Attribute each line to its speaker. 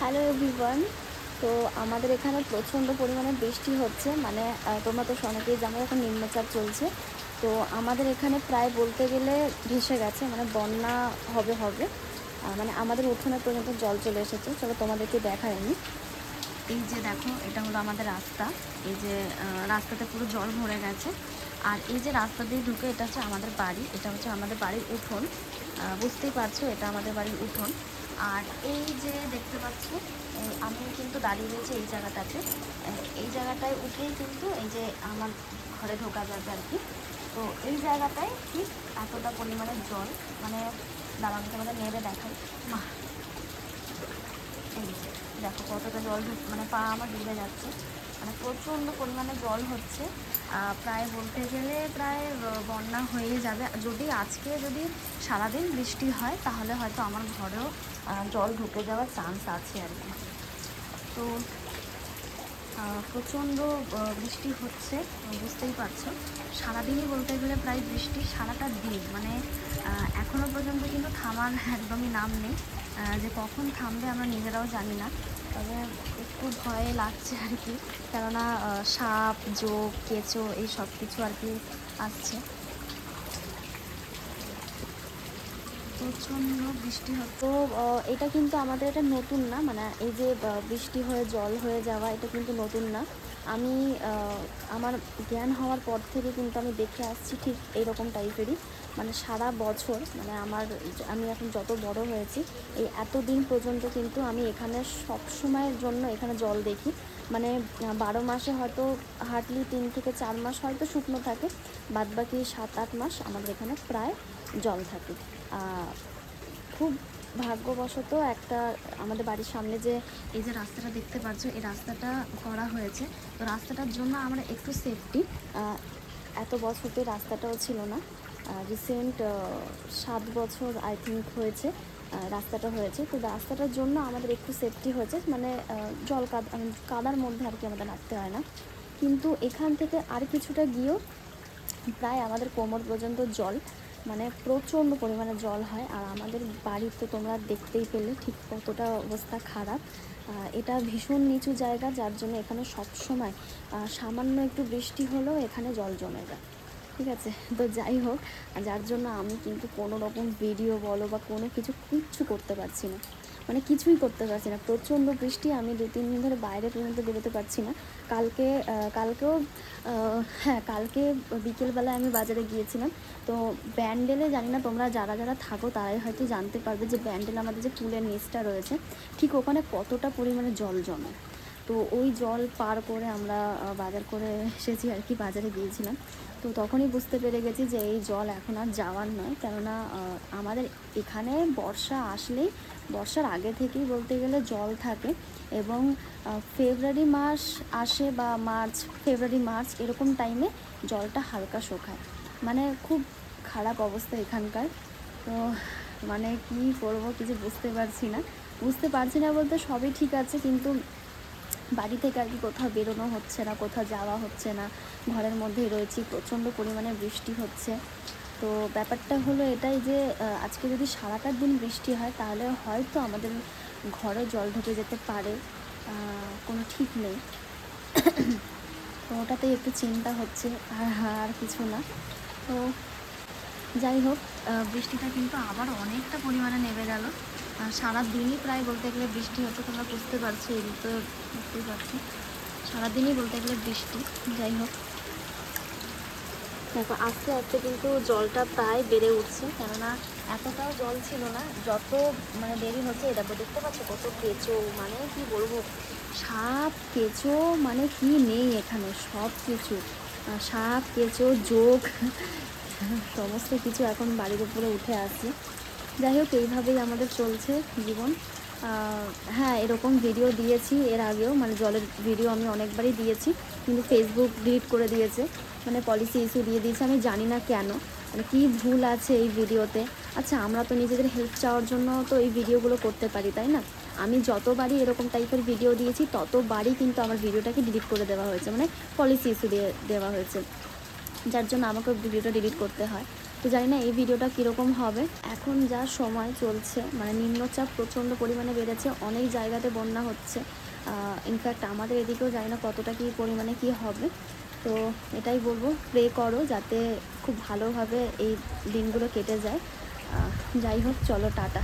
Speaker 1: Hello everyone তো আমাদের এখানে প্রচণ্ড পরিমাণে বৃষ্টি হচ্ছে। মানে তোমরা তো অনেকেই জানো এখন নিম্নচাপ চলছে। তো আমাদের এখানে প্রায় বলতে গেলে ভেসে গেছে। মানে বন্যা হবে হবে। মানে আমাদের উঠোনে পর্যন্ত জল চলে এসেছে। চলো তোমাদেরকে আমি। এই যে দেখো, এটা হলো আমাদের রাস্তা। এই যে রাস্তাতে পুরো জল ভরে গেছে। আর এই যে রাস্তা দিয়ে ঢুকে এটা হচ্ছে আমাদের বাড়ি। এটা হচ্ছে আমাদের বাড়ির উঠোন। বুঝতেই পারছ, এটা আমাদের বাড়ির উঠোন। আর এই যে দেখতে পাচ্ছি আমি কিন্তু দাঁড়িয়ে রয়েছি এই জায়গাটাতে। এই জায়গাটায় উঠেই কিন্তু এই যে আমার ঘরে ঢোকা যাবে আর কি। তো এই জায়গাটায় ঠিক এতটা পরিমাণে জল মানে দাঁড়ানো তোমাদের নেবে দেখাই। মা, এই দেখো কতটা জল মানে পা আমার ডুবে যাচ্ছে। প্রচণ্ড পরিমাণে জল হচ্ছে। প্রায় বলতে গেলে প্রায় বন্যা হয়ে যাবে। যদি আজকে যদি সারাদিন বৃষ্টি হয়, তাহলে হয়তো আমার ঘরেও জল ঢুকে যাওয়ার চান্স আছে আর কি। তো প্রচণ্ড বৃষ্টি হচ্ছে বুঝতেই পারছ। সারাদিনই বলতে গেলে প্রায় বৃষ্টি, সারাটা দিন। মানে এখনও এখনও পর্যন্ত কিন্তু থামার একদমই নাম নেই। যে কখন থামবে আমরা নিজেরাও জানি না। তবে একটু ভয় লাগছে আর কি। কেননা সাপ জোক কেঁচো, এই সব কিছু আর কি আসছে। প্রচণ্ড বৃষ্টি হতো এটা কিন্তু আমাদের এটা নতুন না মানে এই যে বৃষ্টি হয়ে, জল হয়ে যাওয়া, এটা কিন্তু নতুন না। আমি আমার জ্ঞান হওয়ার পর থেকে কিন্তু আমি দেখে আসছি ঠিক এইরকম টাইপেরই। মানে সারা বছর মানে আমার, আমি এখন যত বড় হয়েছি, এই এতদিন পর্যন্ত কিন্তু আমি এখানে সব সময়ের জন্য এখানে জল দেখি। মানে বারো মাসে হয়তো হার্ডলি তিন থেকে চার মাস হয়তো শুকনো থাকে, বাদবাকি সাত, আট মাস আমাদের এখানে প্রায় জল থাকে। খুব ভাগ্যবশত একটা আমাদের বাড়ির সামনে যে এই যে রাস্তাটা দেখতে পাচ্ছ, এই রাস্তাটা করা হয়েছে। তো রাস্তাটার জন্য আমরা একটু সেফটি এত বছর তো রাস্তাটাও ছিল না। রিসেন্ট সাত বছর আই থিঙ্ক হয়েছে রাস্তাটা হয়েছে। তো রাস্তাটার জন্য আমাদের একটু সেফটি হয়েছে মানে জল কাদা কাদার মধ্যে আর কি আমাদের নামতে হয় না। কিন্তু এখান থেকে আর কিছুটা গিয়েও প্রায় আমাদের কোমর পর্যন্ত জল মানে প্রচণ্ড পরিমাণে জল হয় আর আমাদের বাড়ির তো তোমরা দেখতেই পেলে ঠিক কতটা অবস্থা খারাপ। এটা ভীষণ নিচু জায়গা যার জন্য এখানে সবসময় সময় সামান্য একটু বৃষ্টি হলেও এখানে জল জমে যায়। ঠিক আছে? তো যাই হোক, যার জন্য আমি কিন্তু কোনো রকম ভিডিও বলো বা কোনো কিছু কিচ্ছু করতে পারছি না। মানে কিছুই করতে পারছি না। প্রচণ্ড বৃষ্টি, আমি দু, তিন দিন ধরে বাইরে পর্যন্ত বেরোতে পারছি না। কালকে কালকেও হ্যাঁ কালকে বিকেলবেলায় আমি বাজারে গিয়েছিলাম। তো ব্যান্ডেলে, জানি না তোমরা যারা যারা থাকো, তারাই হয়তো জানতে পারবে যে ব্যান্ডেল আমাদের যে পুলের নিচটা রয়েছে, ঠিক ওখানে কতটা পরিমাণে জল জমে। তো ওই জল পার করে আমরা বাজার করে এসেছি আর কি, বাজারে গিয়েছিলাম। তো তখনই বুঝতে পেরে গেছি যে এই জল এখন আর যাওয়ার নয়। কেননা আমাদের এখানে বর্ষা আসলেই, বর্ষার আগে থেকেই বলতে গেলে জল থাকে এবং ফেব্রুয়ারি মাস আসে বা মার্চ, ফেব্রুয়ারি, মার্চ এরকম টাইমে জলটা হালকা শোকায়। মানে খুব খারাপ অবস্থা এখানকার। তো মানে কি করব কিছু বুঝতে পারছি না। বুঝতে পারছি না বলতে সবই ঠিক আছে, কিন্তু বাড়ি থেকে আর কি কোথাও বেরোনো হচ্ছে না, কোথাও যাওয়া হচ্ছে না। ঘরের মধ্যেই রয়েছি, প্রচণ্ড পরিমাণে বৃষ্টি হচ্ছে। তো ব্যাপারটা হলো এটাই যে আজকে যদি সারাটা দিন বৃষ্টি হয়, তাহলে হয়তো আমাদের ঘরে জল ঢুকে যেতে পারে। কোনো ঠিক নেই। তো ওটাতেই একটু চিন্তা হচ্ছে, আর আর কিছু না। তো যাই হোক বৃষ্টিটা কিন্তু আবার অনেকটা পরিমাণে নেমে গেল। আর সারা দিনই প্রায় বলতে গেলে বৃষ্টি হচ্ছে, তোমরা বুঝতে পারছ, এই তো বুঝতেই পারছ। সারাদিনই বলতে গেলে বৃষ্টি, যাই হোক। দেখো আস্তে আস্তে কিন্তু জলটা প্রায় বেড়ে উঠছে। কেননা এতটাও জল ছিল না, যত মানে দেরি হচ্ছে এটা দেখতে পাচ্ছ কত কেঁচো মানে কি বলব? সাপ কেঁচো মানে কি নেই এখানে, সব কিছু সাপ কেঁচো, যোগ, সমস্ত কিছু এখন বাড়ির উপরে উঠে আসছে যাই হোক, এইভাবেই আমাদের চলছে জীবন। হ্যাঁ এরকম ভিডিও দিয়েছি এর আগেও মানে জলের ভিডিও আমি অনেকবারই দিয়েছি, কিন্তু ফেসবুক ডিলিট করে দিয়েছে মানে পলিসি ইস্যু দিয়ে দিয়েছে, আমি জানি না কেন। মানে কী ভুল আছে এই ভিডিওতে আচ্ছা আমরা তো নিজেদের হেল্প চাওয়ার জন্য তো এই ভিডিওগুলো করতে পারি, তাই না? আমি যতবারই এরকম টাইপের ভিডিও দিয়েছি, ততবারই কিন্তু আমার ভিডিওটাকে ডিলিট করে দেওয়া হয়েছে মানে পলিসি ইস্যু দিয়ে দেওয়া হয়েছে। যার জন্য আমাকে ভিডিওটা ডিলিট করতে হয়। তো জানি না এই ভিডিওটা কীরকম হবে। এখন যা সময় চলছে মানে নিম্নচাপ প্রচণ্ড পরিমাণে বেড়েছে, অনেক জায়গাতে বন্যা হচ্ছে। ইনফ্যাক্ট আমাদের এদিকেও জানি না কতটা কী পরিমাণে কী হবে। তো এটাই বলব প্রে করো যাতে খুব ভালোভাবে এই দিনগুলো কেটে যায়। যাই হোক, চলো, টাটা।